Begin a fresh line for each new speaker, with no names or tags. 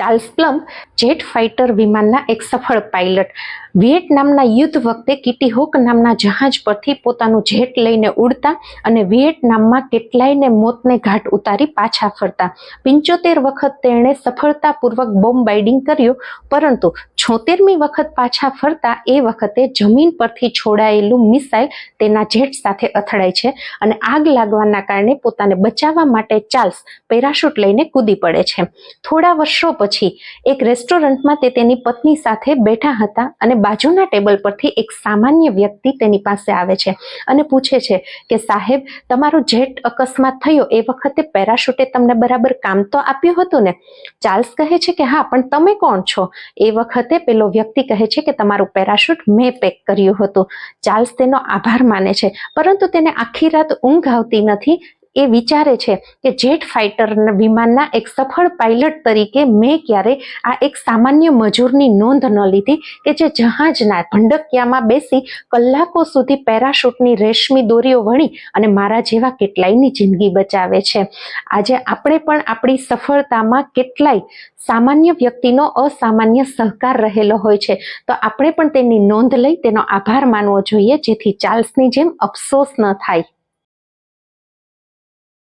Charles plum jet fighter વિમાનના એક સફળ પાયલટ. વિયેટનામના યુદ્ધ વખતે કિટી હોક નામના જહાજ પરથી પોતાનું જેટ લઈને ઉડતા અને વિયેટનામમાં કેટલાયને મોતને ઘાટ ઉતારી પાછા ફરતા. પંચોતેર વખત તેણે સફળતાપૂર્વક બોમ્બ બાઇડિંગ કર્યું, પરંતુ છોતેરમી વખત પાછા ફરતા એ વખતે જમીન પરથી છોડાયેલું મિસાઇલ તેના જેટ સાથે અથડાય છે અને આગ લાગવાના કારણે પોતાને બચાવવા માટે ચાર્લ્સ પેરાશૂટ લઈને કૂદી પડે છે. થોડા વર્ષો પછી એક રેસ્ટોરન્ટમાં તે તેની પત્ની સાથે બેઠા હતા અને બાજુના ટેબલ પરથી એક સામાન્ય વ્યક્તિ તેની પાસે આવે છે અને પૂછે છે કે, સાહેબ, તમારો જેટ અકસ્માત થયો એ વખતે પેરાશૂટે તમને બરાબર કામ તો આપ્યું હતું ને? ચાર્લ્સ કહે છે કે, હા, પણ તમે કોણ છો? એ વખતે પેલો વ્યક્તિ કહે છે કે, તમારું પેરાશૂટ મેં પેક કર્યું હતું. ચાર્લ્સ તેનો આભાર માને છે, પરંતુ તેને આખી રાત ઊંઘ આવતી નથી એ વિચારે છે કે જેટ ફાઇટર વિમાનના એક સફળ પાયલટ તરીકે મેં ક્યારે આ એક સામાન્ય મજૂરની નોંધ ન લીધી કે જે જહાજના ભંડકિયામાં બેસી કલાકો સુધી પેરાશૂટની રેશમી દોરીઓ વણી અને મારા જેવા કેટલાયની જિંદગી બચાવે છે. આજે આપણે પણ આપણી સફળતામાં કેટલાય સામાન્ય વ્યક્તિનો અસામાન્ય સહકાર રહેલો હોય છે. તો આપણે પણ તેની નોંધ લઈ તેનો આભાર માનવો જોઈએ, જેથી ચાર્લ્સની જેમ અફસોસ ન થાય.